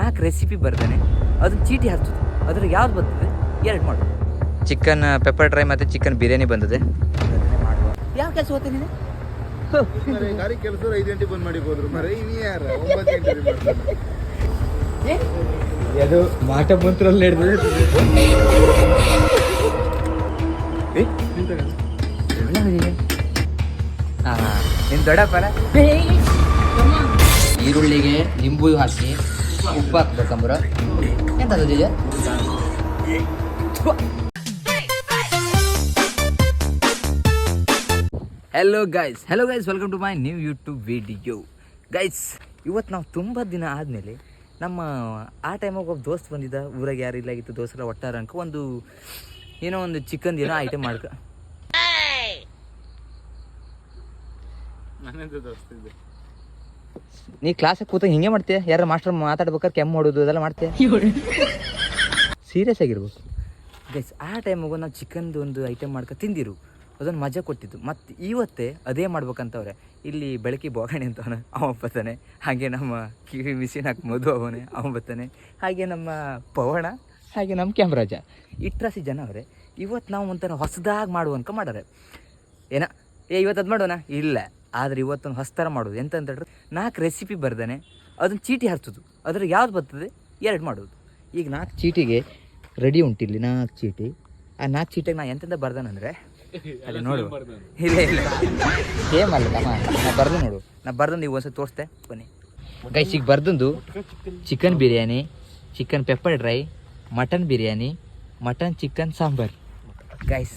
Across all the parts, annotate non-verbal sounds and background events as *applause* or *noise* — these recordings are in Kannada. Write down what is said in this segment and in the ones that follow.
ನಾಲ್ಕು ರೆಸಿಪಿ ಬರ್ತಾನೆ ಅದನ್ನ ಚೀಟಿ ಹಾಕ್ತದೆ. ಅದ್ರ ಯಾವ್ದು ಬರ್ತದೆ? ಎರಡು ಮಾಡು. ಚಿಕನ್ ಪೆಪ್ಪರ್ ಡ್ರೈ ಮತ್ತು ಚಿಕನ್ ಬಿರಿಯಾನಿ ಬಂದಿದೆ. ಯಾವ ಕೆಲಸ ಓದ್ತೀನಿ ನೀನು? ಗಾಡಿ ಕೆಲಸ ಐದು ಗಂಟೆ ಬಂದ್ ಮಾಡಿ ಹೋದ್ರು. ಮರೆ ಇನಿ ಯಾರ? ಒಂಬತ್ತು ಗಂಟೆ ಅದು ಮಾಟ ಮಂತ್ರಲ್ಲಿ ನಿನ್ ದೊಡ್ಡಪ್ಪನ? ಈರುಳ್ಳಿಗೆ ನಿಂಬು ಹಾಕಿ. ಉಪ್ಪು ಹಾಕ್ಬೇಕಂಬ್ರ ಎಂತದು ಜೀಜ hello guys hello guys welcome to my new YouTube video guys ಇವತ್ತು ನಾವು ತುಂಬ ದಿನ ಆದಮೇಲೆ ನಮ್ಮ ಆ ಟೈಮಾಗ ಒಬ್ಬ ದೋಸ್ತ್ ಬಂದಿದ್ದ. ಊರಾಗ ಯಾರು ಇಲ್ಲಾಗಿತ್ತು ದೋಸ್ತರ ಒಟ್ಟಾರ ಅನ್ಕೊ ಒಂದು ಏನೋ ಒಂದು ಚಿಕನ್ ಏನೋ ಐಟಮ್ ಮಾಡ್ಕ. ನೀ ಕ್ಲಾಸಿಗೆ ಕೂತ ಹಿಂಗೆ ಮಾಡ್ತೀಯ? ಯಾರು ಮಾಸ್ಟರ್ ಮಾತಾಡ್ಬೇಕಾದ್ರೆ ಕೆಮ್ಮು ಮಾಡೋದು ಅದೆಲ್ಲ ಮಾಡ್ತೀಯ? ಸೀರಿಯಸ್ ಆಗಿರ್ಬೋದು. ಗೈಸ್ ಆ ಟೈಮಾಗ ನಾವು ಚಿಕನ್ದು ಒಂದು ಐಟಮ್ ಮಾಡ್ಕೊ ತಿಂದಿರು. ಅದೊಂದು ಮಜಾ ಕೊಟ್ಟಿದ್ದು. ಮತ್ತು ಇವತ್ತೇ ಅದೇ ಮಾಡ್ಬೇಕಂತವ್ರೆ. ಇಲ್ಲಿ ಬೆಳಕಿ ಬೋಗಣೆ ಅಂತವನ ಅವ ಬರ್ತಾನೆ ಹಾಗೆ ನಮ್ಮ ಕಿವಿ ಮಿಷಿನ್ ಹಾಕಿ ಮಧು ಅವನೇ ಅವ ಬರ್ತಾನೆ ಹಾಗೆ ನಮ್ಮ ಪವಣ, ಹಾಗೆ ನಮ್ಮ ಕ್ಯಾಮ್ರಾಜ ಇಟ್ರಾಸಿ ಜನ ಅವರೇ. ಇವತ್ತು ನಾವು ಒಂಥರ ಹೊಸದಾಗಿ ಮಾಡುವಂಕ ಮಾಡಾರೆ ಏನ? ಏ ಇವತ್ತು ಅದು ಮಾಡೋಣ? ಇಲ್ಲ. ಆದ್ರೆ ಇವತ್ತೊಂದು ಹೊಸ್ತರ ಥರ ಮಾಡೋದು. ಎಂತ ಅಂತ ಹೇಳಿದ್ರೆ ನಾಲ್ಕು ರೆಸಿಪಿ ಬರ್ದಾನೆ. ಅದನ್ನು ಚೀಟಿ ಹರಿಸೋದು ಅದ್ರ ಯಾವ್ದು ಬರ್ತದೆ? ಎರಡು ಮಾಡೋದು. ಈಗ ನಾಲ್ಕು ಚೀಟಿಗೆ ರೆಡಿ ಉಂಟಿಲ್ಲಿ ನಾಲ್ಕು ಚೀಟಿ. ಆ ನಾಲ್ಕು ಚೀಟಿಗೆ ನಾ ಎಂತೆಂತ ಬರ್ದಾನಂದ್ರೆ? *laughs* ಅಲ್ಲಿ ನೋಡು. ಇಲ್ಲ ಇಲ್ಲ. ಸೇಮ್ ಅಲ್ಲ ನಾ ಬರ್ದು ನೋಡು. ನಾ ಬರ್ದು ನೀವು ಒಂದ್ಸತಿ ತೋರಿಸ್ತೆ. ಬನ್ನಿ. ಗೈಸಿಗೆ ಈಗ ಬರ್ದಂದು chicken biryani chicken pepper dry mutton biryani mutton chicken sambar. Guys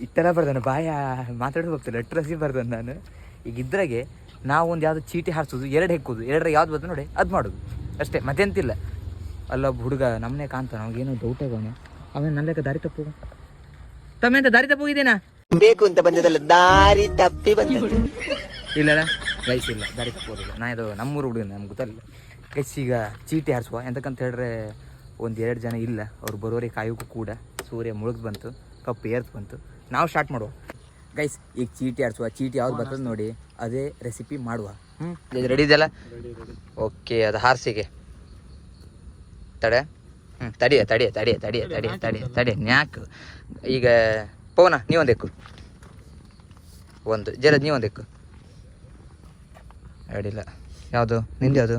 ಈ ಥರ ಬರ್ದಾನೆ. ಬಾಯ ಮಾತಾಡೋದು ಹೋಗ್ತಿಲ್ಲ ಅಟ್ರಸಿ ಬರ್ದಾನೆ ನಾನು. ಈಗ ಇದ್ರಾಗೆ ನಾವು ಒಂದು ಯಾವುದು ಚೀಟಿ ಹಾರಿಸೋದು ಎರಡು ಹೆಕ್ಕೋದು ಎರಡರ ಯಾವ್ದು ಬರ್ತದೆ ನೋಡಿ ಅದು ಮಾಡೋದು. ಅಷ್ಟೇ ಮತ್ತೆಂತಿಲ್ಲ. ಅಲ್ಲೊಬ್ಬ ಹುಡುಗ ನಮ್ಮನೆ ಕಾಣ್ತಾನೆ ಅವ್ನಿಗೇನೋ ಡೌಟ್ ಆಗೋಣ ಅವನ ನಲ್ಲೆಕ್ಕ ದಾರಿ ತಪ್ಪು. ತಮ್ಮ ಎಂತ ದಾರಿ ತಪ್ಪು ಹೋಗಿದ್ದೇನಾ? ಬೇಕು ಅಂತ ಬಂದದಲ್ಲ ದಾರಿ ತಪ್ಪಿ ಬಂದ ಇಲ್ಲ ಗೈಸ್ ಇಲ್ಲ ದಾರಿ ತಪ್ಪೋದಿಲ್ಲ ನಾ ಇದು ನಮ್ಮೂರು ಹುಡುಗ ನಮ್ಗೆ ಗೊತ್ತಲ್ಲ. ಗೈಸ್ ಈಗ ಚೀಟಿ ಹಾರಿಸುವ ಎಂತಕ್ಕಂತ ಹೇಳಿದ್ರೆ ಒಂದು ಎರಡು ಜನ ಇಲ್ಲ. ಅವ್ರು ಬರೋರಿಗೆ ಕಾಯೋಕ್ಕೂ ಕೂಡ ಸೂರ್ಯ ಮುಳುಗ್ ಬಂತು ಕಪ್ಪು ಏರ್ತ್ ಬಂತು. ನಾವು ಸ್ಟಾರ್ಟ್ ಮಾಡುವ. ಗೈಸ್ ಈಗ ಚೀಟಿ ಆಡಿಸುವ. ಚೀಟಿ ಯಾವ್ದು ಬರ್ತದೆ ನೋಡಿ ಅದೇ ರೆಸಿಪಿ ಮಾಡುವ. ಹ್ಞೂ ಇದು ರೆಡಿ ಇದೆಯಲ್ಲ? ಓಕೆ ಅದು ಹಾರ್ಸಿಗೆ. ತಡೆ. ಹ್ಞೂ ತಡಿಯ ತಡಿಯ ತಡಿಯ ತಡಿಯ ತಡಿಯ ತಡಿಯ ತಡಿಯ ನ್ಯಾಕ್ ಈಗ ಪವನ ನೀವೊಂದು ಎಕ್ಕು. ಒಂದು ಜರದ್ ನೀವೊಂದೆಕ್ಕು ಅಡಿಲ್ಲ ಯಾವುದು? ನಿಂದು ಯಾವುದು?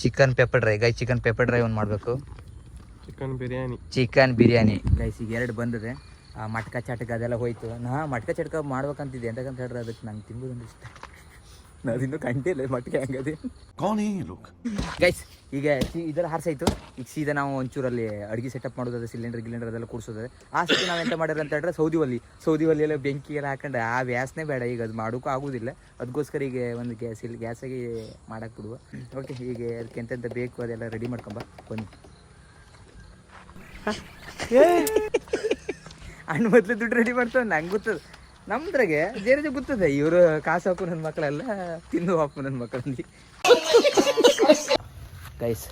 Chicken pepper dry guy chicken pepper dry ಒಂದು ಮಾಡಬೇಕು. Chicken biryani chicken biryani guys ಈಗ ಎರಡು ಬಂದಿದೆ. ಮಟ್ಕ ಚಟ್ಕ ಅದೆಲ್ಲ ಹೋಯ್ತು. ನಾ ಮಟ್ಕ ಚಟ್ಕ ಮಾಡ್ಬೇಕಂತಿದ್ದೆ. ಎಂತಕ್ಕಂತ ಹೇಳಿದ್ರೆ ಅದಕ್ಕೆ ನಂಗೆ ತಿಂಬೋದು ಇಷ್ಟ. ನಾವಿನ್ನೂ ಕಂಟಿಲ್ಲ ಮಟ್ಕೆ ಹಂಗದೆ. ಗೈಸ್ ಈಗ ಸಿ- ಇದೆಲ್ಲ ಹಾರ್ಸಾಯ್ತು ಈಗ ಸೀದಾ ನಾವು ಒಂಚೂರಲ್ಲಿ ಅಡುಗೆ ಸೆಟಪ್ ಮಾಡೋದು ಸಿಲಿಂಡರ್ ಗಿಲಿಂಡರ್ ಅದೆಲ್ಲ ಕೂಡಿಸೋದು ಆ ಸತಿ ನಾವು ಎಂತ ಮಾಡ್ಯಾರ ಅಂತ ಹೇಳಿದ್ರೆ ಸೌದಿ ಒಲಿ ಸೌದಿ ಒಲಿ ಎಲ್ಲ ಬೆಂಕಿ ಎಲ್ಲ ಹಾಕೊಂಡು ಆ ವ್ಯಾಸನೇ ಬೇಡ. ಈಗ ಅದು ಮಾಡೋಕ್ಕೂ ಆಗೋದಿಲ್ಲ. ಅದಕ್ಕೋಸ್ಕರ ಈಗ ಒಂದು ಗ್ಯಾಸ್ ಇಲ್ಲಿ ಗ್ಯಾಸಾಗಿ ಮಾಡಕ್ಕೆ ಬಿಡುವ. ಓಕೆ ಈಗ ಅದಕ್ಕೆ ಎಂತೆಂತ ಬೇಕು ಅದೆಲ್ಲ ರೆಡಿ ಮಾಡ್ಕೊಂಬ ಬನ್ನಿ. ಹಣ್ಣು ಮೊದಲು ದುಡ್ಡು ರೆಡಿ ಮಾಡ್ತಾವೆ ನಂಗೆ ಗೊತ್ತದ. ನಮ್ದ್ರಾಗೆ ಬೇರೆ ಗೊತ್ತದೆ. ಇವರು ಕಾಸು ಹಾಕು ನನ್ನ ಮಕ್ಕಳೆಲ್ಲ ತಿಂದು ಹಾಕು ನನ್ನ ಮಕ್ಕಳಲ್ಲಿ ಗೈಸ್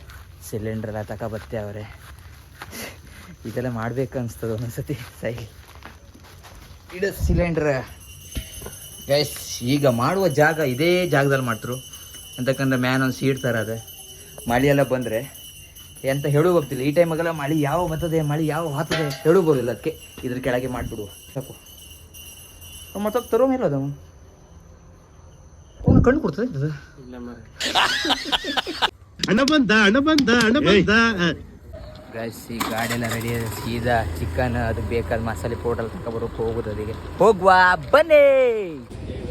ಸಿಲಿಂಡರ್ ಎಲ್ಲ ಬತ್ತೆ ಅವರೇ. ಇದೆಲ್ಲ ಮಾಡ್ಬೇಕು ಅನ್ಸ್ತದ ಒಂದೊಂದ್ಸತಿ ಸೈ ಇಡ ಸಿಲಿಂಡ್ರ್ ಗೈಸ್ ಈಗ ಮಾಡುವ ಜಾಗ ಇದೇ ಜಾಗದಲ್ಲಿ ಮಾಡ್ತರು. ಅಂತಕ್ಕಂದ್ರೆ ಮ್ಯಾನ್ ಒಂದು ಸೀಟ್ ಥರ ಅದೇ. ಮಳೆ ಎಲ್ಲ ಬಂದರೆ ಎಂತ ಹೇಳು ಗೊತ್ತಿಲ್ಲ. ಈ ಟೈಮಾಗೆಲ್ಲ ಮಳೆ ಯಾವ ಬರ್ತದೆ ಮಳೆ ಯಾವ ಹಾತದೆ ಹೇಳು ಬರೋದಿಲ್ಲ ಅದಕ್ಕೆ. ಇದ್ರ ಕೆಳಗೆ ಮಾಡಿಬಿಡುವ ಸಾಕು. ಮತ್ತೊಬ್ಬ ತರೋ ಮೇಲೆ ಅದ ಅವನು ಕಣ್ಣು ಕೊಡ್ತದೆ ಇದು ಹಣ ಬಂದ ಅಣ್ಣ ಬಂದ ಅಣ್ಣ ಬಂದ. ಗೈಸ್ ಈ ಗಾಡಿ ಎಲ್ಲ ರೆಡಿ ಇದೆ ಸೀದಾ ಚಿಕನ್ ಅದು ಬೇಕಾದ ಮಸಾಲೆ ಪೌಡರ್ ತಗೊಬರೋಕೆ ಹೋಗುದು ಅದಕ್ಕೆ. ಹೋಗುವ ಬನ್ನಿ.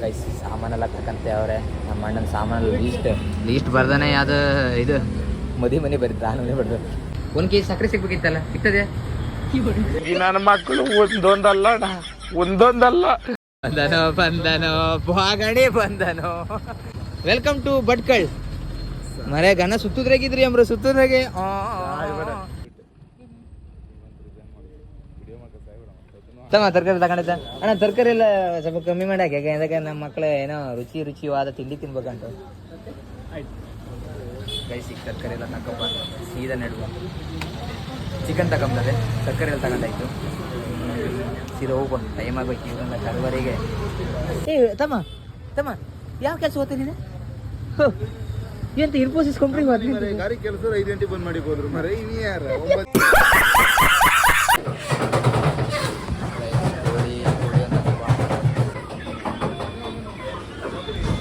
ಗೈಸ್ ಸಾಮಾನೆಲ್ಲ ತಕ್ಕಂತೆ ಅವ್ರೆ. ನಮ್ಮ ಅಣ್ಣನ ಸಾಮಾನೆಲ್ಲ ಲೀಸ್ಟ್ ಲೀಸ್ಟ್ ಬರ್ದಾನೆ ಅದು ಇದು. ಮದಿ ಮನೆ ಬರೀ ದಾನವೇ ಮನೆ ಬರ್ತದೆ ಕೆ ಕೆಜಿ ಸಕ್ಕರೆ ಸಿಗ್ಬೇಕಿತ್ತಲ್ಲ? ಸಿಗ್ತದೆ? ನನ್ನ ಮಕ್ಕಳು ಒಂದೊಂದಲ್ಲ ಅಣ್ಣ, ಒಂದೊಂದಲ್ಲ. ಬಂದನೋ ಬಂದನೋ ಬಾಗಣೆ ಬಂದನೋ ವೆಲ್ಕಮ್ ಟು ಭಟ್ಕಳ್. ಮರೆ ಗನ ಸುತ್ತುದ್ರಾಗಿದ್ರಿ ಅಂಬ್ರ ಸುತ್ತಿದ್ರಾಗೆ. ಆ, ಆ, ಆ. ತಮ್ಮ ತರಕಾರಿ ತಗೊಂಡಿದ್ದ? ಅಣ್ಣ ತರಕಾರಿ ಎಲ್ಲ ಸ್ವಲ್ಪ ಕಮ್ಮಿ ಮಾಡಿ ಹಾಕಿ ಯಾಕೆ ನಮ್ಮ ಮಕ್ಕಳು ಏನೋ ರುಚಿ ರುಚಿವಾದ ತಿಂಡಿ ತಿನ್ಬೇಕಂತ. ಗೈಸಿ ತರಕಾರಿ ಎಲ್ಲ ತಗೊಂಬ ಸೀದಾ ನೆಡುವ ಚಿಕನ್ ತಗೊಂಬಂದೆ ತರಕಾರಿ ಎಲ್ಲ ತಗೊಂಡಾಯ್ತು. ಸೀದಾ ಹೋಗ್ಬೋದು ಟೈಮ್ ಆಗ್ಬೇಕು ಇವನ್ನ ಕರುವರೆಗೆ ಏ ತಮ್ಮ ತಮ್ಮ ಯಾವ ಕೆಲಸ ಓದ್ತೀನಿ ನೀನು? ಇನ್ಫೋಸಿಸ್ ಎಂತ ಇನ್ಫೋಸಿಸ್ ಕಂಪ್ನಿ ಮರೆ ಗಾರಿ ಕೆಲಸ ಐದು ಗಂಟೆ ಬಂದ್ ಮಾಡಿ ಹೋದ್ರು ಮರೆ ಇನಿ ಯಾರು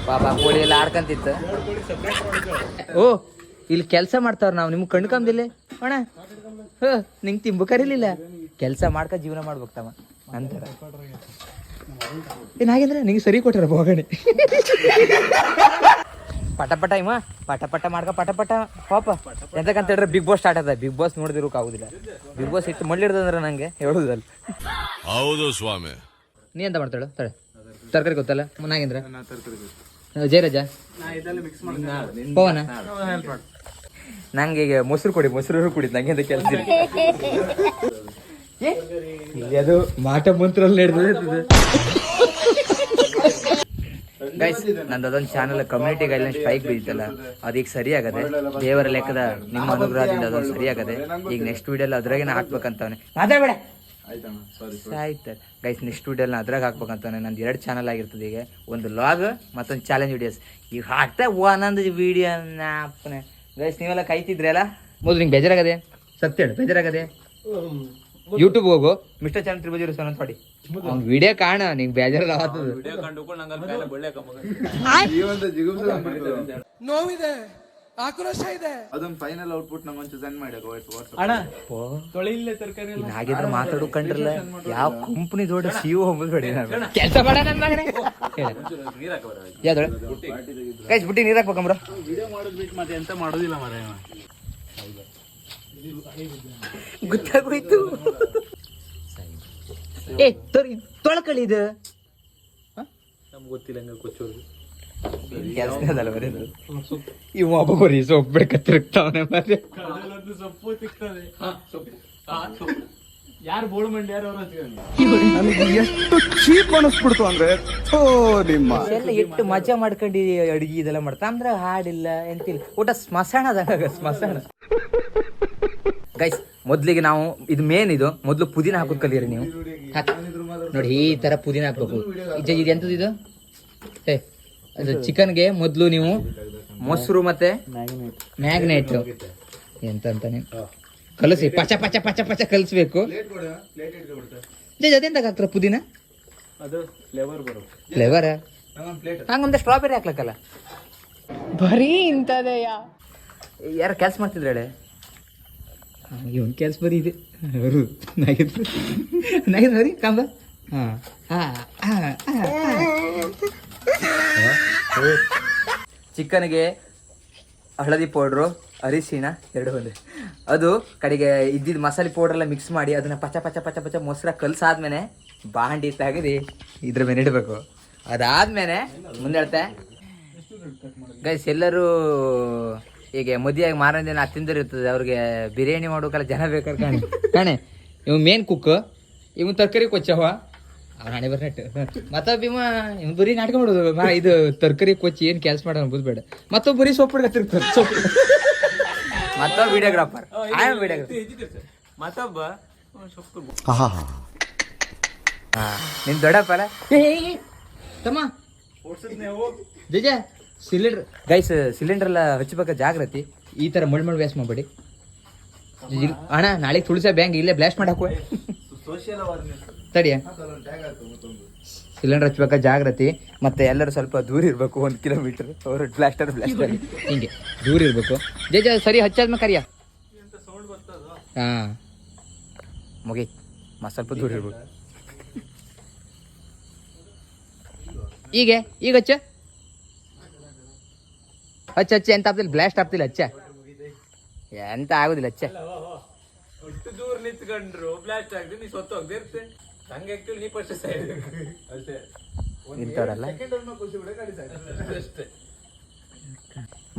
ಪಾಪ ಕೋಳಿ ಎಲ್ಲ ಆಡ್ಕಂತಿತ್ತು. ಓ ಇಲ್ಲಿ ಕೆಲಸ ಮಾಡ್ತಾವ್ರ ನಾವು. ನಿಮ್ಗೆ ಕಣ್ಕಂದಿಲ್ಲ ಅಣ್ಣ ಹ ನಿಂಗೆ ತಿಂಬು ಕರೀಲಿಲ್ಲ. ಕೆಲಸ ಮಾಡ್ಕ ಜೀವನ ಮಾಡ್ಬೇಕು ತಮ್ಮ ನಂತರ. ಏನಾಗಿದ್ರೆ ನಿಂಗೆ ಸರಿ ಕೊಟ್ಟಾರ ಬೋಗಣಿ ಪಟ ಪಟ ಇಮ್ಮ ಪಟ ಪಟ ಮಾಡ್ಕ ಪಟ ಪಟ. ಪಾಪ ಎಂತಕ್ಕಂತ ಹೇಳಿದ್ರೆ ಬಿಗ್ ಬಾಸ್ ಸ್ಟಾರ್ಟ್ ಅದ. ಬಿಗ್ ಬಾಸ್ ನೋಡಿದಿರೋಕ್ ಆಗುದಿಲ್ಲ. ಬಿಗ್ ಬಾಸ್ ಇಟ್ಟು ಮಳ್ಳಿಡ್ದಂದ್ರೆ ನಂಗೆ ಹೇಳುದಲ್ಲ. ಹೌದು ಸ್ವಾಮಿ. ನೀ ಎಂತ ಮಾಡ್ತಾಳು ಸರಿ ತರಕಾರಿ ಗೊತ್ತಲ್ಲ? ನಾಗೇಂದ್ರ ಜಯರಾಜ? ಪವನ? ನಂಗೆ ಈಗ ಮೊಸರು ಕೊಡಿ, ಮೊಸರು ಕುಡಿ, ನಂಗೆ ಕೆಲಸ ಅದು ಮಾಟ ಮಂತ್ರಲ್ಲಿ ನಡೆದಿದೆ. ಗೈಸ್ ನಂದು ಅದೊಂದು ಚಾನಲ್ ಕಮ್ಯುನಿಟಿ ಗೈಡ್ಲೈನ್ ಸ್ಟ್ರೈಕ್ ಬಿದ್ದಿತ್ತಲ್ಲ ಅದೀಗ ಆಗದೆ ದೇವರ ಲೆಕ್ಕದ ನಿಮ್ಮ ಅನುಗ್ರಹದಿಂದ ಅದೊಂದು ಸರಿ ಆಗದೆ ಈಗ ನೆಕ್ಸ್ಟ್ ವಿಡಿಯೋಲ್ಲಿ ಅದ್ರಾಗೇನೆ ಹಾಕ್ಬೇಕಂತವನೆ. ಮಾತಾಡ್ಬೇಡ. ಆಯ್ತು. ಗೈಸ್ ನೆಕ್ಸ್ಟ್ ವಿಡಿಯೋನ ಅದ್ರಾಗ ಹಾಕ್ಬೇಕಂತಾನೆ ನಂದು ಎರಡು ಚಾನಲ್ ಆಗಿರ್ತದೆ ಈಗ. ಒಂದು ಲಾಗ್ ಮತ್ತೊಂದು ಚಾಲೆಂಜ್ ವಿಡಿಯೋಸ್ ಈಗ ಹಾಕ್ತಾ ಒಂದೊಂದು ವಿಡಿಯೋ ಗೈಸ್ ನೀವೆಲ್ಲ ಕಾಯ್ತಿದ್ರಲ್ಲ ಮೊದಲು ನಿಂಗೆ ಬೇಜಾರಾಗದೆ? ಸತ್ಯ ಹೇಳು ಬೇಜಾರಾಗದೆ? ಯೂಟ್ಯೂಬ್ ಹೋಗು ಮಿಸ್ಟರ್ ಚಾನಲ್ ತ್ರಿಭುಜ ಸರ್ ಅಂತ ಹೊಡಿ. ಅವ್ನ ವಿಡಿಯೋ ಕಾಣ ನಿಂಗೆ ಬೇಜಾರದ ಆತದ. ನೋವಿದೆ. ಆಕ್ರೋಶ ಇದೆ. ಅದೊಂದು ಫೈನಲ್ ಔಟ್ಪುಟ್ ಒಂಚೂರು ಸೆಂಡ್ ಮಾಡಿ ವಾಟ್ಸಪ್ ಅಣ್ಣ ತೊಳಿಲ್ಲ ತರಕಾರಿ ಹಾಗಿದ್ರೆ ಮಾತಾಡು ಕಂಡ್ರಲ್ಲ. ಯಾವ ಕಂಪ್ನಿ ದೊಡ್ಡ ಸಿ ಒ ಹೋಗ್ಬೇಡಿ ಕೆಲಸ ಮಾಡ ನನ್ನ ಮಗನೇ. ಯಾವ್ದು ಗೈಸ್ ಬುಟ್ಟಿ ನೀರು ಹಾಕ್ಬೇಕಂಬ್ರ. ವಿಡಿಯೋ ಮಾಡೋದು ಬಿಟ್ಟು ಮತ್ತೆ ಎಂತ ಮಾಡೋದಿಲ್ಲ ಮರ ಗೊತ್ತಾಗೋಯ್ತು. ಏ ತೊರಿ ತೊಳಕಳಿ ಇದು. ನಮ್ಗೆ ಗೊತ್ತಿಲ್ಲ ಹಂಗ ಕೊಚ್ಚೋದು ಕೆಲಸದಲ್ಲ ಬರೀ ಇವ ಒಬ್ಬ ಬರೀ ಸೊಪ್ಪು ಬಿಡ್ಕತ್ತಿರ್ತಾವನೆ ಮತ್ತೆ ಸೊಪ್ಪು ಸಿಗ್ತದೆ. ಯಾರು ಬೋಳು ಮಂಡಿ ಯಾರು ಅವ್ರ ಎಷ್ಟು ಚೀಪ್ ಅನಿಸ್ಬಿಡ್ತು ಅಂದ್ರೆ ಓ ನಿಮ್ಮ. ಎಲ್ಲ ಎಷ್ಟು ಮಜಾ ಮಾಡ್ಕೊಂಡು ಅಡಿಗೆ ಇದೆಲ್ಲ ಮಾಡ್ತಾ ಅಂದ್ರೆ ಹಾಡಿಲ್ಲ ಎಂತಿಲ್ಲ. ಊಟ ಸ್ಮಶಾನದಾಗ ಸ್ಮಶಾನ. ಗೈಸ್ ಮೊದ್ಲಿಗೆ ನಾವು ಇದು ಮೇನ್ ಇದು. ಮೊದ್ಲು ಪುದೀನ ಹಾಕೋದ್ ಕಲಿಯರಿ ನೀವು. ನೋಡಿ ಈ ತರ ಪುದೀನ ಹಾಕ್ಬೇಕು. ಇದು ಇದು ಎಂತದ್ದು ಇದು? ಏ ಚಿಕನ್ಗೆ ಮೊದಲು ನೀವು ಮೊಸರು ಮತ್ತೆ ಮ್ಯಾಗ್ನೇಟ್. ಎಂತ ನೀವು? ಕಲಸಿ ಪಚ ಪಚ ಪಚ ಪಚ ಕಲಿಸ್ಬೇಕು. ಅದೇ ಹಾಕ್ತಾರ ಪುದೀನ? ಅದು ಫ್ಲೇವರ್ ಹಂಗೊಂದು ಸ್ಟ್ರಾಬೆರಿ ಹಾಕ್ಲಕ್ಕಲ್ಲ. ಬರೀ ಇಂಥದ ಯಾರ ಕೆಲಸ ಮಾಡ್ತಿದ್ರೆ ಹೇಳಿ? ಇವನ್ ಕೆಲಸ ಬರೀ ಇದೆ. ಅವರು ನಾಗಿದ್ರು. ನಾಗಿದ್ರು ಬರೀ ಕಾಂಬ? ಹಾಂ. ಚಿಕನ್ಗೆ ಹಳದಿ ಪೌಡ್ರು ಅರಿಶಿಣ ಎರಡು ಒಂದೇ. ಅದು ಕಡೆಗೆ ಇದ್ದಿದ್ದು ಮಸಾಲೆ ಪೌಡರ್ ಎಲ್ಲ ಮಿಕ್ಸ್ ಮಾಡಿ ಅದನ್ನ ಪಚ ಪಚ ಪಚ ಪಚ ಮೊಸರ ಕಲ್ಸಾದ್ಮೇಲೆ ಬಾಂಡಿ ತೆಗೆದು ಇದ್ರ ಮೇಲೆ ಇಡಬೇಕು. ಅದಾದ್ಮೇಲೆ ಮುಂದೆ ಹೇಳ್ತೆ. ಗೈಸ್ ಎಲ್ಲರೂ ಈಗ ಮದುವೆಯಾಗಿ ಮಾರನೇ ದಿನ ತಿಂದಿರ್ ಇರ್ತದೆ. ಅವ್ರಿಗೆ ಬಿರಿಯಾನಿ ಮಾಡೋಕಲ್ಲ ಜನ ಬೇಕಾದ್ರೆ ಕಾಣೆ. ಕಾಣೆ. ಇವ್ ಮೇನ್ ಕುಕ್ ಇವ್ ತರಕಾರಿ ಕೊಚ್ಚವ ಹಣೆ ಬರ್ನೆಟ್. ಮತ್ತ ಭೀಮ ಬರೀ ನಾಟಕ ಮಾಡೋದು. ಮಾ ಇದು ತರಕಾರಿ ಕೊಚ್ಚಿ ಏನ್ ಕೆಲಸ ಮಾಡೋಣ ಬುದ್ಬೇಡ ಮತ್ತ ಬರೀ ಸೊಪ್ಪು ಮತ್ತ ಸೊಪ್ಪು ಮತ್ತೊಬ್ಬ ವಿಡಿಯೋಗ್ರಾಫರ್ ಆಯ ವಿಡಿಯೋಗ್ರಾಫರ್ ಮತ್ತೊಬ್ಬ ನಿನ್ ದೊಡ್ಡಪ್ಪಲ್ಲ ತಮ್ಮ. ಜಜ ಸಿಲಿಂಡರ್ ಗೈಸ್ ಸಿಲಿಂಡರ್ ಎಲ್ಲ ಹಚ್ಚಬೇಕ ಜಾಗ್ರತಿ. ಈ ತರ ಮಳ್ ಮಳ್ ವ್ಯಾಸ್ ಮಾಡಬೇಡಿ. ಅಣ್ಣ ನಾಳೆ ತುಳಸ ಬ್ಯಾಂಕ್ ಇಲ್ಲೇ ಬ್ಲಾಸ್ಟ್ ಮಾಡಾಕುವ ಸೋಷಿಯಲ್ ಅವೇರ್ನೆಸ್ ತಡಿಯ ಸಿಲಿಂಡರ್ ಹಚ್ಬೇಕಾ? ಜಾಗ್ರತಿ. ಮತ್ತೆ ಎಲ್ಲರೂ ಸ್ವಲ್ಪ ದೂರ ಇರಬೇಕು, ಒಂದ್ ಕಿಲೋಮೀಟರ್ ಅವರು ಬ್ಲಾಸ್ಟರ್ ಬ್ಲಾಸ್ಟರ್ ಹಿಂಗೆ. ದೂರ ಇರಬೇಕು. ಜೇಜ ಸರಿ, ಹಚ್ಚಾದ್ಮೇಲೆ ಕರಿಯ. ಹಾ. ಮುಗಿ. ಮತ್ತೆ ಸ್ವಲ್ಪ ದೂರ ಇರ್ಬೇಕು. ಈಗ ಈಗ ಹಚ್ಚ. ಹಚ್ಚ ಹಚ್ಚ, ಎಂತ ಆಗ್ತಿಲ್ಲ? ಬ್ಲಾಸ್ಟ್ ಆಗ್ತಿಲ್ಲ, ಹಚ್ಚ. ಎಂತ ಆಗುದಿಲ್ಲ, ಹಚ್ಚ. ದೂರ ನಿಂತ್ಕೊಂಡ್ರು ಬ್ಲಾಸ್ಟ್ ಆಗ್ತದೆ ನೀ ಸೊತ್ತು ಹೋಗದೆ ಹಂಗೆ ಆಕ್ಚುಲಿ ನೀ ಫಸ್ಟ್ ಸೈಡ್ ಅಷ್ಟೇ. ಇಂಥವ್ರಲ್ಲ ಅಷ್ಟೇ.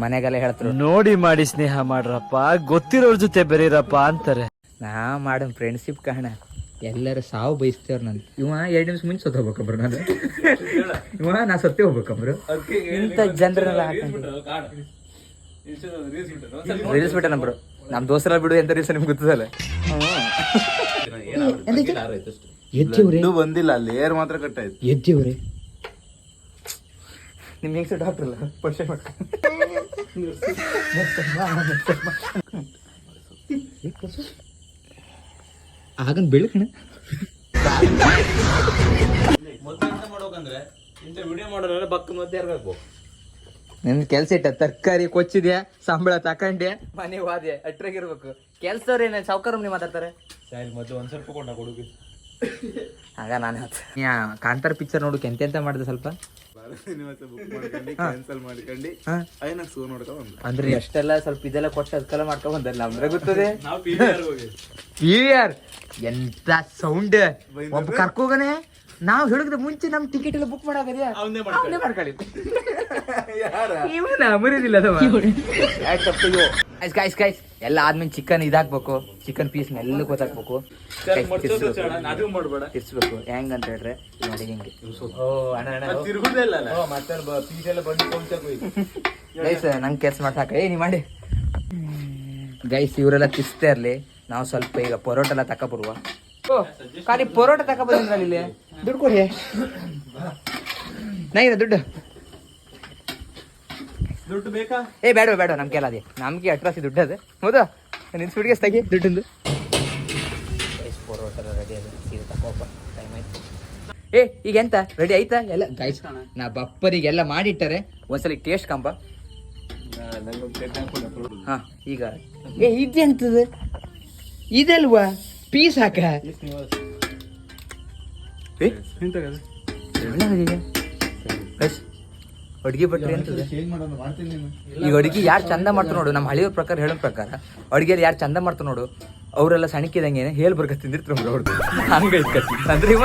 ಮನೆಗೆಲ್ಲ ಹೇಳ್ತಾರೆ ನೋಡಿ ಮಾಡಿ ಸ್ನೇಹ ಮಾಡ್ರಪ್ಪ ಗೊತ್ತಿರೋರ್ ಜೊತೆ ಬೆರೀರಪ್ಪ ಅಂತಾರೆ. ನಾ ಮಾಡಮ್ ಫ್ರೆಂಡ್ಶಿಪ್ ಕಾಣ. ಎಲ್ಲರ ಸಾವು ಬಯಸ್ತೇವ್ರ ನಾನು ಇವ ಎರಡು ನಿಮಿಷ ಮುಂಚೆ ಸತ್ತು ಹೋಗ್ಬೇಕಬ್ರು ನಾನು. ಇವ ನಾ ಸತ್ತೇ ಹೋಗ್ಬೇಕಂಬ್ರು. ಇಂಥ ಜನರನ್ನೆಲ್ಲ ಹಾಕೊಂಡು ರೀಲ್ಸ್ ಬಿಟ್ಟನಂಬ್ರು ನಮ್ಮ ದೋಸ್ತರ ಬಿಡು ಎಂತ ರೀಲ್ಸ್ ನಿಮ್ಗೆ ಗೊತ್ತದಲ್ಲ? ಎದ್ದೇವ್ರೆ ಇನ್ನೂ ಬಂದಿಲ್ಲ ಲೇಯರ್ ಮಾತ್ರ ಕಟ್ಟಾಯ್ತು ಎದ್ದೇವ್ರೆ ನಿಮ್ ಹೆಂಗ್ಸ ಡಾಕ್ಟರ್ ಅಲ್ಲ? ಪರಿಚಯ ಆಗನ್ ಬೆಳಕಣ ಮೊದಲು ಎಂತ ಮಾಡ್ಬೇಕಂದ್ರೆ ಇಂಥ ವಿಡಿಯೋ ಮಾಡೋರೆಲ್ಲ ಬಕ್ಕ ಮಧ್ಯೆ ಇರ್ಬೇಕು. ನಿನ್ ಕೆಲ್ಸ ಇಟ್ಟ ತರಕಾರಿ ಕೊಚ್ಚಿದ್ಯಾ ಸಂಬಳ ತಕೊಂಡೆ ಮನೆ ಹೋದ್ಯಾ ಅಟ್ರಾಗಿರ್ಬೇಕು ಕೆಲ್ಸದವ್ರು ಏನ ಸಾವುಕಾರ ನೀವು ಮಾತಾಡ್ತಾರೆ ಮೊದಲು ಒಂದ್ ಸ್ವಲ್ಪ ಕೊಡ ಕೊಡುಗೆ. ಆಗ ನಾನು ಕಾಂತಾರ ಪಿಕ್ಚರ್ ನೋಡಕ್ಕೆ ಎಂತೆಂತ ಮಾಡಿದೆ ಸ್ವಲ್ಪ. *laughs* ಅಂದ್ರೆ ಎಷ್ಟೆಲ್ಲ ಸ್ವಲ್ಪ ಇದೆಲ್ಲ ಕೊಟ್ಟು ಅದಕ್ಕೆಲ್ಲ ಮಾಡ್ಕೊಂಡ್ ಬಂದಲ್ಲ ನಮ್ದ್ರೆ ಗೊತ್ತದೆ. ನಾವು ಪಿ ಹೋಗಿ. ಪಿ ಎಂತ ಸೌಂಡ್ ಒಬ್ಬ ಕರ್ಕೋಗನೆ? ನಾವು ಹೇಳಿದ್ರೆ ಮುಂಚೆ ನಮ್ ಟಿಕೆಟ್ ಎಲ್ಲ ಬುಕ್ ಅವನೇ ಮಾಡ್ಕೊಳ್ಳಿ. *laughs* ಇವನ ಮುರಿದಿಲ್ಲ ಗಾಯ್ಸ್ ಗೈಸ್ ಎಲ್ಲ ಆದ್ಮೇಲೆ ಚಿಕನ್ ಇದಾಕ್ಬೇಕು. ಚಿಕನ್ ಪೀಸ್ ಎಲ್ಲ ಗೊತ್ತಾಕ್ಬೇಕು. ತಿರ್ಸ್ಬೇಕು. ಹೆಂಗ್ ಅಂತ ಹೇಳ್ರೆ ನೋಡಿ ಹಿಂಗೆ. ಓ ಅಣ್ಣ ಅಣ್ಣ ತಿರುಗುದೇ ಇಲ್ಲ ಮತ್ತೆ ಪೀಸ್ ಎಲ್ಲ ಬಂದು ಕೊಂಚಕ್ಕೆ ಗೈಸ್ ನಂಗೆ ಕೆಲ್ಸ ಮಾಡ್ಸಾಕ ಏ ನೀ ಮಾಡಿ. ಗೈಸ್ ಇವರೆಲ್ಲ ತಿಸ್ತಾ ಇರ್ಲಿ. ನಾವು ಸ್ವಲ್ಪ ಈಗ ಪರೋಟ ಎಲ್ಲ ತಕ ಬರುವ ಖಾಲಿ ಪರೋಟ ತಕೊಬಂದ್ರಲ್ಲ ಇಲ್ಲಿ? ದುಡ್ಡು ಕೊಡಿ. ನೈನ ದುಡ್ಡು. ದುಡ್ಡು ಬೇಕಾ? ಏ ಬೇಡ ಬೇಡ ನಮ್ ಕೇಳ ಅದೇ. ನಮ್ಗೆ ಅಟ್ರಾಸಿ ದುಡ್ಡು ಅದೇ. ಹೌದಾ? ನಿನ್ ಸ್ಪೀಡ್ಗೆ ತೆಗಿ. ದುಡ್ಡಿಂದು. ಏ ಈಗ ಎಂತ? ರೆಡಿ ಆಯ್ತಾ? ಎಲ್ಲ ಗೈಸ್ ನಾ ಬಪ್ಪರಿಗೆಲ್ಲ ಮಾಡಿಟ್ಟಾರೆ ಒಂದ್ಸಲ ಟೇಸ್ಟ್ ಕಂಬ. ಹಾ ಈಗ. ಏ ಇದೆಂತದ ಇದಲ್ವಾ? ಪೀಸ್ ಹಾಕ. ಏ? ಎಂತ ಗೈಸ್, ಅಡ್ಗೆ ಭಟ್ರಿ ಅಂತದೆ. ಈಗ ಅಡುಗೆ ಯಾರು ಚಂದ ಮಾಡ್ತಾರೆ ನೋಡು ನಮ್ಮ ಹಳೆಯವ್ರ ಪ್ರಕಾರ ಹೇಳೋ ಪ್ರಕಾರ ಅಡುಗೆಯಲ್ಲಿ ಯಾರು ಚಂದ ಮಾಡ್ತಾರೆ ನೋಡು ಅವರೆಲ್ಲ ಸಣಿಕಿದಂಗೆ ಹೇಳ್ ಬರ್ಕ ತಿಂದಿರ್ತಾರೆ ಅವ್ರದ್ದು ಹಂಗೆ ಅಂದ್ರೆ ಇವ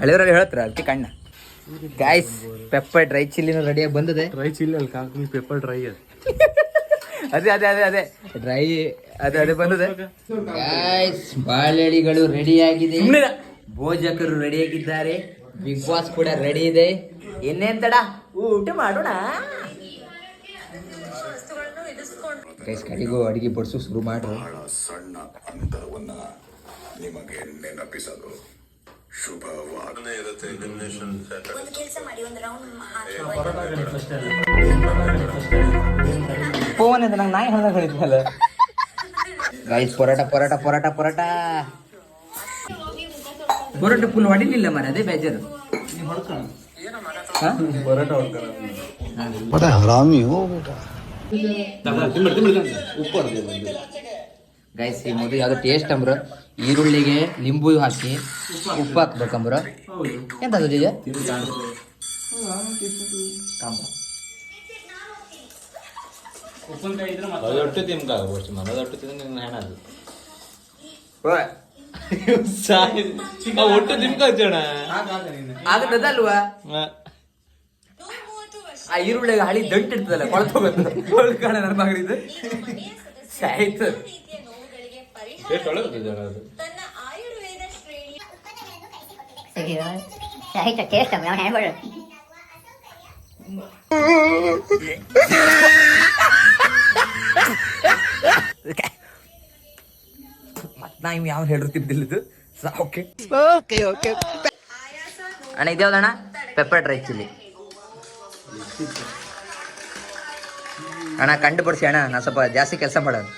ಹಳೆಯವರೆಲ್ಲ ಹೇಳ್ತಾರೆ ಅದಕ್ಕೆ ಕಣ್ಣ. ಗಾಯ್ಸ್ ಪೆಪ್ಪರ್ ಡ್ರೈ ಚಿಲ್ಲಿನೂ ರೆಡಿಯಾಗಿ ಬಂದದೆ. ಡ್ರೈ ಚಿಲ್ಲಿ ಅಲ್ಲಿ ಕಾಕಿ ಪೆಪ್ಪರ್ ಡ್ರೈ ಅದು. ಅದೇ ಅದೇ ಅದೇ ಅದೇ. ಡ್ರೈ ಅದೇ ಅದೇ ಬಂದದೆ. ಗಾಯ್ಸ್ ಬಾಳೆಳಿಗಳು ರೆಡಿಯಾಗಿದೆ ಭೋಜಕರು ರೆಡಿಯಾಗಿದ್ದಾರೆ. ಬಿಗ್ ಬಾಸ್ ಕೂಡ ರೆಡಿ ಇದೆ. ಇನ್ನೇನ್ ತಡ? ಊಟ ಮಾಡೋಣ. ಕಡೆಗೂ ಅಡಿಗೆ ಬಡಿಸು ಶುರು ಮಾಡ್ರು. ಸಣ್ಣ ಅಂತರವನ್ನ ನಿಮಗೆ ನೆನಪಿಸಲು ಶುಭವಾಗಲೇ. ಇರುತ್ತೆ ಫೋನ್ ಅಂತ ನಂಗೆ ನಾಯಿ ಗೈಸ್ *laughs* ಪೊರಾಟ ಪೊರಾಟ ಪರೋಟ ಪರೋಟ. ಪರೋಟ ಫುಲ್ ಹೊಡಿಲಿಲ್ಲ ಮರ ಅದೇ ಬೇಜಾರು. ಹಾ? ಗೈಸ್ ಈ ಮೊದಲು ಯಾವ್ದು ಟೇಸ್ಟ್ ಅಂಬ್ರ? ಈರುಳ್ಳಿಗೆ ಲಿಂಬು ಹಾಕಿ ಉಪ್ಪು ಹಾಕ್ಬೇಕಂಬ್ರ. ಎಂತ ಅದು ಜೀಜ ಕಾಂಬ ಅದೊಟ್ಟು ತಿನ್ಕ ವರ್ಷ ಅದೊಟ್ಟು ತಿಂದ್ರೆ ನಿನ್ನ ಹೆಣ ಅದು. ಒಟ್ಟು ತಿನ್ಕ ಹಚ್ಚೋಣ ಆಗದಲ್ವಾ ಆ ಈರುಳ್ಳಿಗೆ ಹಳಿ ದಂಟ್ ಇರ್ತದಲ್ಲ ಕೊಳ್ತೋಗುತ್ತೆ ಕೊಳ್ಕಾಣ ನನ್ನ ಮಗಳಿದ್ದು ಆಯ್ತು ಆಯ್ತಾ ಟೇಸ್ಟ್ ಅವ್ನು ನಾ ಇವ್ ಯಾವ ಸಾ ಓಕೆ ಓಕೆ ಓಕೆ ಅಣ್ಣ ಇದ್ಯಾವ್ದಣ್ಣ ಪೆಪ್ಪರ್ ಡ್ರೈ ಚಿಲ್ಲಿ ಅಣ್ಣ ಕಂಡು ಬಿಡಿಸಿ ಅಣ್ಣ ನಾ ಸ್ವಲ್ಪ ಜಾಸ್ತಿ ಕೆಲಸ ಮಾಡೋದು.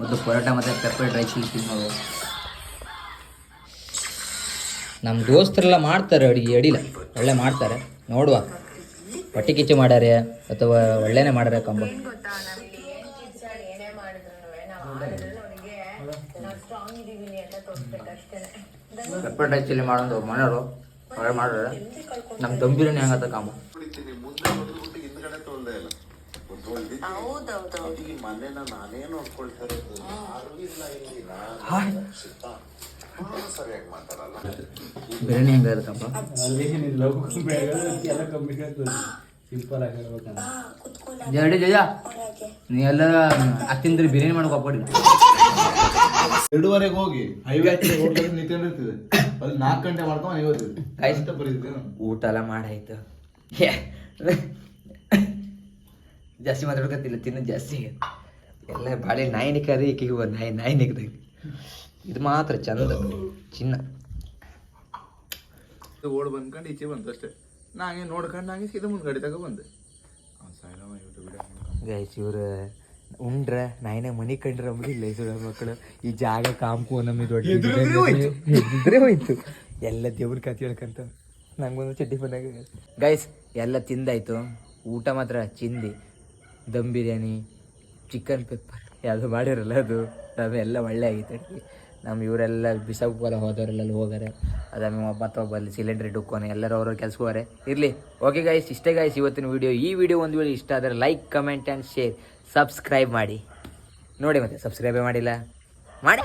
ಮೊದಲು ಪರೋಟ ಮತ್ತೆ ಪೆಪ್ಪರ್ ಡ್ರೈ ಚಿಲ್ಲಿ ತಿನ್ನೋದು. ನಮ್ಮ ದೋಸ್ತರೆಲ್ಲ ಮಾಡ್ತಾರೆ ಅಡುಗೆ ಅಡಿಲ್ಲ ಒಳ್ಳೆ ಮಾಡ್ತಾರೆ. ನೋಡುವ. ಹೊಟ್ಟೆ ಕಿಚ್ಚು ಮಾಡ್ಯಾರೆ ಅಥವಾ ಒಳ್ಳೆನೆ ಮಾಡ್ಯಾರ ಕಂಬ. ಪೆಪ್ಪರ್ ಡ್ರೈ ಚಿಲ್ಲಿ ಮಾಡೋದು ಮನೆಯವರು. ಒಳ್ಳೆ ಮಾಡ್ರೆ ನಮ್ಮ ದಮ್ ಬಿರಿಯಾನಿ ಹೆಂಗತ್ತ ಕಂಬ ಬಿರಿಯಾನಿ ಹೆಂಗಿರುತ್ತಪ್ಪ ಜಡಿ ಜಯ. ನೀ ಎಲ್ಲ ಅತ್ತಿಂದ್ರಿ ಬಿರಿಯಾನಿ ಮಾಡಕ್ ಹೋಗ್ಬೇಡಿ. ಎರಡೂವರೆಗೆ ಹೋಗಿ ಹೈವೇ ಅಲ್ಲಿ ನಾಲ್ಕು ಗಂಟೆ ಮಾಡ್ಕೊಂಡು ಐವತ್ತು ಊಟ ಎಲ್ಲ ಮಾಡಾಯ್ತು. ಜಾಸ್ತಿ ಮಾತಾಡ್ಕೊತಿಲ್ಲ ತಿನ್ನ ಜಾಸ್ತಿ. ಎಲ್ಲ ಬಾಳೆ ನಾಯಿ ನಿಕ್ಕದೆ ಈಕಿಗೆ ಒಂದು ನಾಯಿ ನಾಯಿ ನಿಕ್ಕದಾಗ ಇದು ಮಾತ್ರ ಚಂದ. ಚಿನ್ನ. ಓಡ್ ಬಂದ್ಕೊಂಡು ಈಚೆ ಬಂತು ಅಷ್ಟೇ. ನಾಂಗೆ ನೋಡ್ಕೊಂಡು ನಂಗೆ ಸೀದಾ ಮುಂದ್ಗಡೆ ತಗೋ ಬಂದೆ. ಗೈಸ್ ಇವ್ರು ಉಂಡ್ರ ನಾಯಿನ ಮನಿ ಕಂಡ್ರ ಅಂಬಿಲ್ಲ ಸುಳ ಮಕ್ಕಳು. ಈ ಜಾಗ ಕಾಂಪು ನಮ್ಮ ದೊಡ್ಡ ಎದುರೇ ಹೋಯ್ತು. ಎಲ್ಲ ದೇವ್ರ ಕತೆ ಹೇಳ್ಕಂತ. ನಂಗೊಂದು ಚಡ್ಡಿ ಬಂದಾಗ ಗೈಸ್ ಎಲ್ಲ ತಿಂದಾಯ್ತು. ಊಟ ಮಾತ್ರ ಚಿಂದಿ ದಮ್ ಬಿರಿಯಾನಿ ಚಿಕನ್ ಪೆಪ್ಪರ್ ಯಾವುದು ಮಾಡಿರಲ್ಲ ಅದು ಎಲ್ಲ ಒಳ್ಳೆ ಆಗಿತ್ತು. ನಮ್ಮ ಇವರೆಲ್ಲ ಬಿಸಾಕೋಲ್ಲ ಹೋದವರೆಲ್ಲ ಹೋಗಾರೆ. ಅದಾದ್ಮೇಲೆ ಒಬ್ಬ ಅಲ್ಲಿ ಸಿಲಿಂಡರ್ ಇಟ್ಕೋನೆ ಎಲ್ಲರೂ ಅವ್ರವ್ರ ಹೋಗಾರೆ. ಇರಲಿ. ಓಕೆ ಗಾಯ್ಸ್ ಇಷ್ಟೇ ಗಾಯ್ಸ್ ಇವತ್ತಿನ ವಿಡಿಯೋ ಈ ವಿಡಿಯೋ ಒಂದು ವೇಳೆ ಇಷ್ಟ ಆದರೆ like comment and share subscribe ಮಾಡಿ. ನೋಡಿ ಮತ್ತೆ ಸಬ್ಸ್ಕ್ರೈಬೇ ಮಾಡಿಲ್ಲ? ಮಾಡಿ.